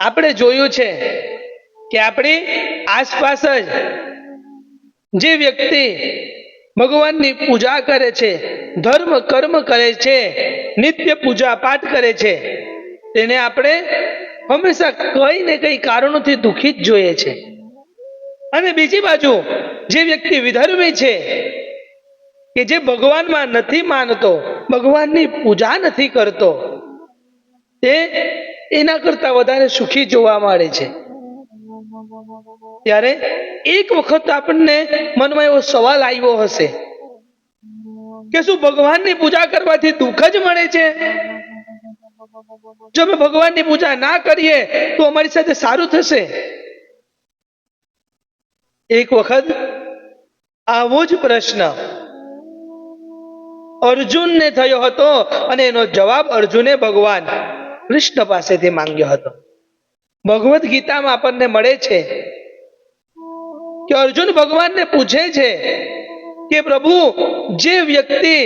આપણે જોયું છે કે આપણી આસપાસ જ જે વ્યક્તિ ભગવાનની પૂજા કરે છે, ધર્મ કર્મ કરે છે, નિત્ય પૂજા પાઠ કરે છે, તેને આપણે હંમેશા કઈ ને કઈ કારણોથી દુઃખી જ જોઈએ છે. અને બીજી બાજુ જે વ્યક્તિ વિધર્મી છે, કે જે ભગવાનમાં નથી માનતો, ભગવાનની પૂજા નથી કરતો, તે એના કરતા વધારે સુખી જોવા મળે છે. ત્યારે એક વખત આપણને મનમાં એવો સવાલ આવ્યો હશે કે શું ભગવાનની પૂજા કરવાથી દુઃખ જ મળે છે? જો અમે ભગવાનની પૂજા ના કરીએ તો અમારી સાથે સારું થશે? એક વખત આવો જ પ્રશ્ન. અર્જુનને થયો હતો અને એનો જવાબ અર્જુને ભગવાન કૃષ્ણ પાસેથી માંગ્યો હતો. ભગવદ્ ગીતામાં આપણને મળે છે કે અર્જુન ભગવાનને પૂછે છે કે પ્રભુ, જે વ્યક્તિ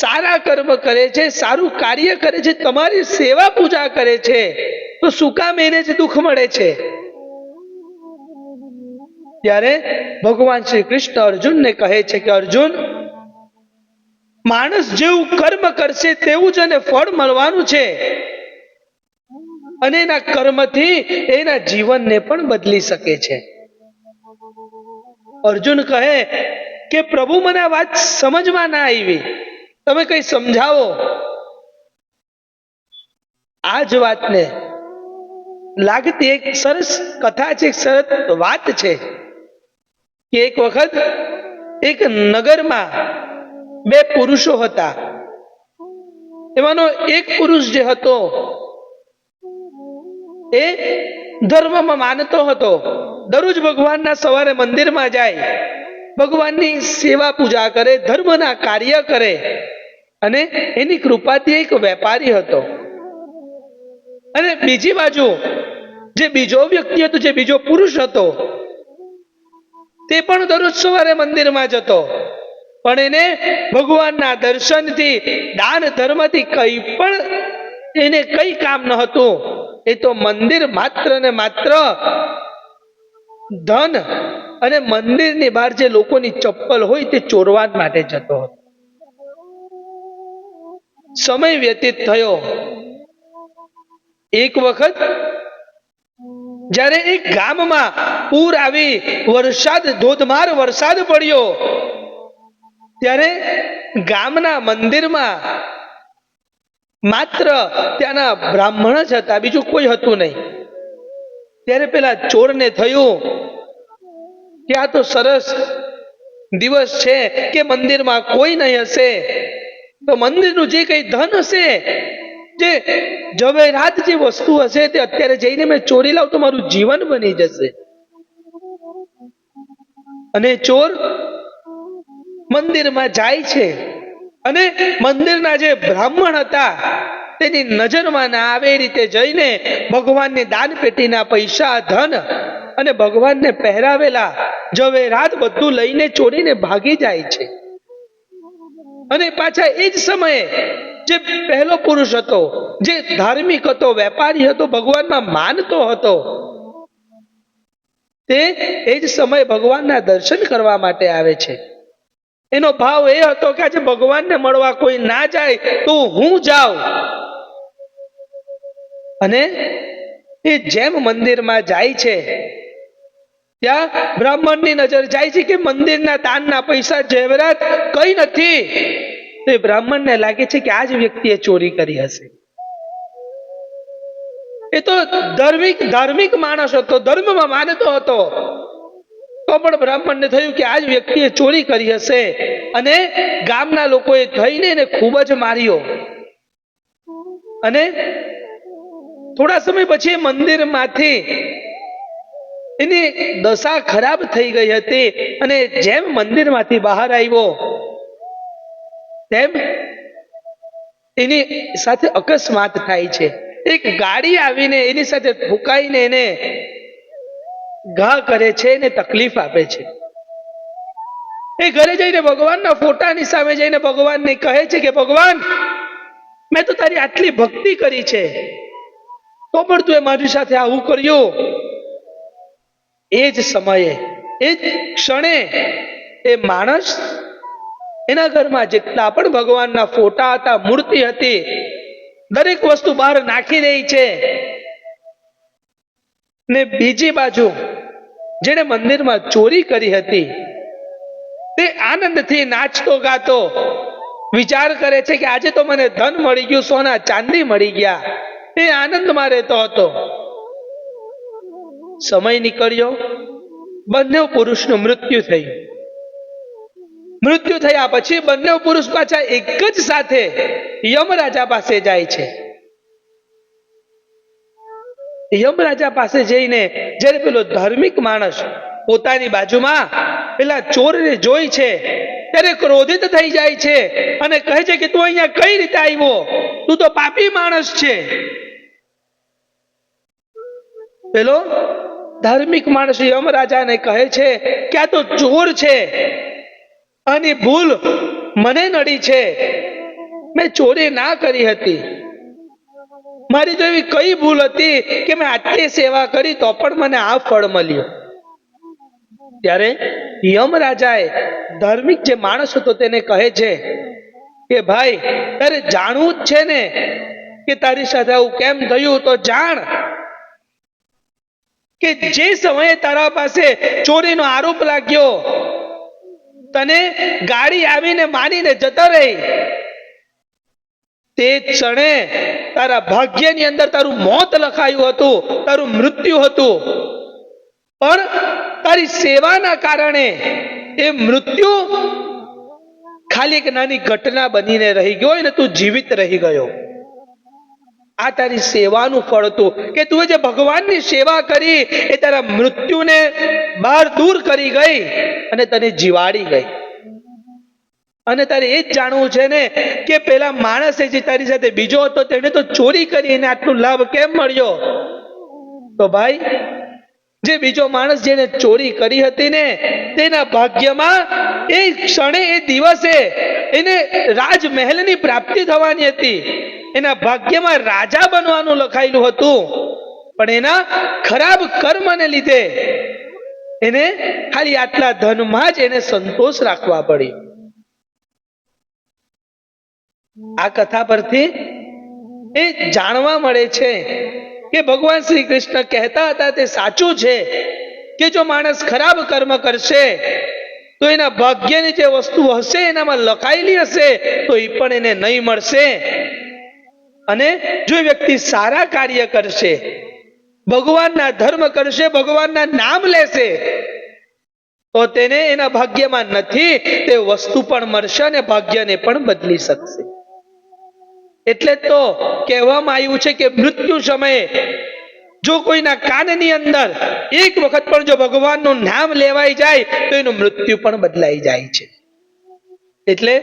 સારા કર્મ કરે છે, સારું કાર્ય કરે છે, તમારી સેવા પૂજા કરે છે, તો શું એને જ દુઃખ મળે છે? ત્યારે ભગવાન શ્રી કૃષ્ણ અર્જુનને કહે છે કે અર્જુન, માણસ જેવું કર્મ કરશે તેવું જ એને ફળ મળવાનું છે. અને એના કર્મથી એના જીવનને પણ બદલી શકે છે. અર્જુન કહે કે, પ્રભુ, મને આ વાત સમજમાં ના આવી. તમે કઈ સમજાવો. આ જ વાતને લાગતી એક સરસ કથા છે, એક સરસ વાત છે કે એક વખત એક નગરમાં બે પુરુષો હતા. એમાંનો એક પુરુષ જે હતો એ ધર્મમાં માનતો હતો. દરરોજ ભગવાનના સવારે મંદિરમાં જાય. ભગવાનની સેવા પૂજા કરે, ધર્મના કાર્ય કરે અને એની કૃપાથી એક વેપારી હતો. અને બીજી બાજુ જે બીજો વ્યક્તિ હતો, જે બીજો પુરુષ હતો, તે પણ દરરોજ સવારે મંદિરમાં જતો. પણ એને ભગવાનના દર્શનથી, દાન ધર્મથી કંઈ પણ એને કઈ કામ ન હતું એ તો મંદિર માત્ર ને માત્ર ધન અને મંદિરની બહાર જે લોકોની ચપ્પલ હોય તે ચોરવા માટે જતો હતો. સમય વ્યતીત થયો. એક વખત જ્યારે એક ગામમાં પૂર આવી, વરસાદ, ધોધમાર વરસાદ પડ્યો, ત્યારે ગામના મંદિરમાં માત્ર ત્યાંના બ્રાહ્મણ જ હતા, બીજું કોઈ હતું નહીં. ત્યારે પેલા ચોરને થયું કે આ તો સરસ દિવસ છે કે મંદિરમાં કોઈ નહીં હશે. તો મંદિરનું જે કંઈ ધન હશે, જે જવેરાત જે વસ્તુ હશે તે અત્યારે જઈને મેં ચોરી લાવ તો મારું જીવન બની જશે. અને ચોર મંદિરમાં જાય છે. અને મંદિરના જે બ્રાહ્મણ હતા, તેની નજરમાં ના આવે એ રીતે જઈને ભગવાનની દાન પેટીના પૈસા, ધન અને ભગવાનને પહેરાવેલા જવેરાત બધું લઈને ચોરીને ભાગી જાય છે. અને પાછા એ જ સમયે જે પહેલો પુરુષ હતો, જે ધાર્મિક હતો, વેપારી હતો, ભગવાનમાં માનતો હતો, તે એ જ સમયે ભગવાનના દર્શન કરવા માટે આવે છે. એનો ભાવ એ હતો કે આજે ભગવાનને મળવા કોઈ ના જાય, તો હું જાઉં. અને એ જેમ મંદિરમાં જાય છે, ત્યાં બ્રાહ્મણની નજર જાય છે કે મંદિરના દાનના પૈસા જેવરાત કઈ નથી. તે બ્રાહ્મણને લાગે છે કે આ જ વ્યક્તિએ ચોરી કરી હશે. એ તો ધાર્મિક ધાર્મિક માણસ હતો, ધર્મમાં માનતો હતો. તો પણ બ્રાહ્મણને થયું કે આ જ વ્યક્તિએ ચોરી કરી હશે. અને ગામના લોકોએ થઈને એને ખૂબ જ માર્યો. અને થોડા સમય પછી મંદિરમાંથી એની દશા ખરાબ થઈ ગઈ હતી અને જેમ મંદિરમાંથી બહાર આવ્યો, તેમ એની સાથે અકસ્માત થાય છે. એક ગાડી આવીને એની સાથે ઠુકાઈને એને ઘા કરે છે ને તકલીફ આપે છે. એ ઘરે જઈને ભગવાનના ફોટાની સામે જઈને ભગવાનને કહે છે કે, ભગવાન, મેં તો તારી આટલી ભક્તિ કરી છે. તો પણ તું મારી સાથે આવું કર્યું. એ જ સમયે, એ જ ક્ષણે એ માણસ એના ઘરમાં જેટલા પણ ભગવાનના ફોટા હતા, મૂર્તિ હતી, દરેક વસ્તુ બહાર નાખી દે છે. ને બીજી બાજુ જેણે મંદિરમાં ચોરી કરી હતી, તે આનંદથી નાચતો ગાતો, વિચાર કરે છે કે આજે તો મને ધન મળી ગયું, સોના ચાંદી મળી ગયા. એ આનંદમાં રહેતો હતો. સમય નીકળ્યો, બંને પુરુષનું મૃત્યુ થયું. મૃત્યુ થયા પછી બંને પુરુષ પાછા એક જ સાથે યમરાજા પાસે જાય છે. યમરાજા પાસે જઈને જ્યારે પેલો ધાર્મિક માણસ પોતાની બાજુમાં પેલા ચોરને જોઈ છે, ત્યારે ક્રોધિત થઈ જાય છે અને કહે છે કે, તું અહીંયા કઈ રીતે આવ્યો? તું તો પાપી માણસ છે. પેલો ધાર્મિક માણસ યમરાજાને કહે છે કે, આ તો ચોર છે અને ભૂલ મને નડી છે. મેં ચોરી ના કરી હતી. મારી તો એવી કઈ ભૂલ હતી કે મેં આટલી સેવા કરી તો પણ મને આ ફળ મળ્યું. ત્યારે યમરાજાએ ધાર્મિક જે માણસ હતો તેને કહે છે કે, ભાઈ, તારે જાણવું જ છે ને કે તારી સાથે આવું કેમ થયું? તો જાણ કે જે સમયે તારા પાસે ચોરીનો આરોપ લાગ્યો, તને ગાડી આવીને માનીને જતા રહી. તે ક્ષણે તારા ભાગ્યની અંદર તારું મોત લખાયું હતું, તારું મૃત્યુ હતું. પણ તારી સેવાના કારણે એ મૃત્યુ ખાલી એક નાની ઘટના બનીને રહી ગયો અને તું જીવિત રહી ગયો. આ તારી સેવાનું ફળ હતું કે તું જે ભગવાનની સેવા કરી એ તારા મૃત્યુને બહાર દૂર કરી ગઈ અને તને જીવાડી ગઈ. અને તારે એ જ જાણવું છે ને કે પેલા માણસે જે તારી સાથે બીજો હતો તેને તો ચોરી કરી આટલું લાભ કેમ મળ્યો? તો ભાઈ, જે બીજો માણસ જેને ચોરી કરી હતી ને, તેના ભાગ્યમાં એ ક્ષણે, એ દિવસે એને રાજમહેલની પ્રાપ્તિ થવાની હતી. એના ભાગ્યમાં રાજા બનવાનું લખાયેલું હતું. પણ એના ખરાબ કર્મને લીધે એને ખાલી આટલા ધનમાં જ એને સંતોષ રાખવા પડી આ કથા પરથી એ જાણવા મળે છે કે ભગવાન શ્રી કૃષ્ણ કહેતા હતા તે સાચું છે કે જો માણસ ખરાબ કર્મ કરશે, તો એના ભાગ્યની જે વસ્તુ હશે એનામાં લખાયેલી હશે, તો એ પણ એને નહીં મળશે. અને જો વ્યક્તિ સારા કાર્ય કરશે, ભગવાનના ધર્મ કરશે, ભગવાનના નામ લેશે, તો તેને એના ભાગ્યમાં નથી, તે વસ્તુ પણ મળશે અને ભાગ્યને પણ બદલી શકશે. એટલે તો કહેવામાં આવ્યું છે કે મૃત્યુ સમયે જો કોઈના કાનની અંદર એક વખત પણ જો ભગવાનનું નામ લેવાઈ જાય, તો એનું મૃત્યુ પણ બદલાઈ જાય છે. એટલે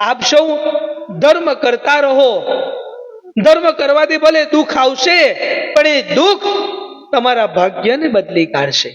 આપ સૌ ધર્મ કરતા રહો. ધર્મ કરવાથી ભલે દુઃખ આવશે, પણ એ દુઃખ તમારા ભાગ્યને બદલી કાઢશે.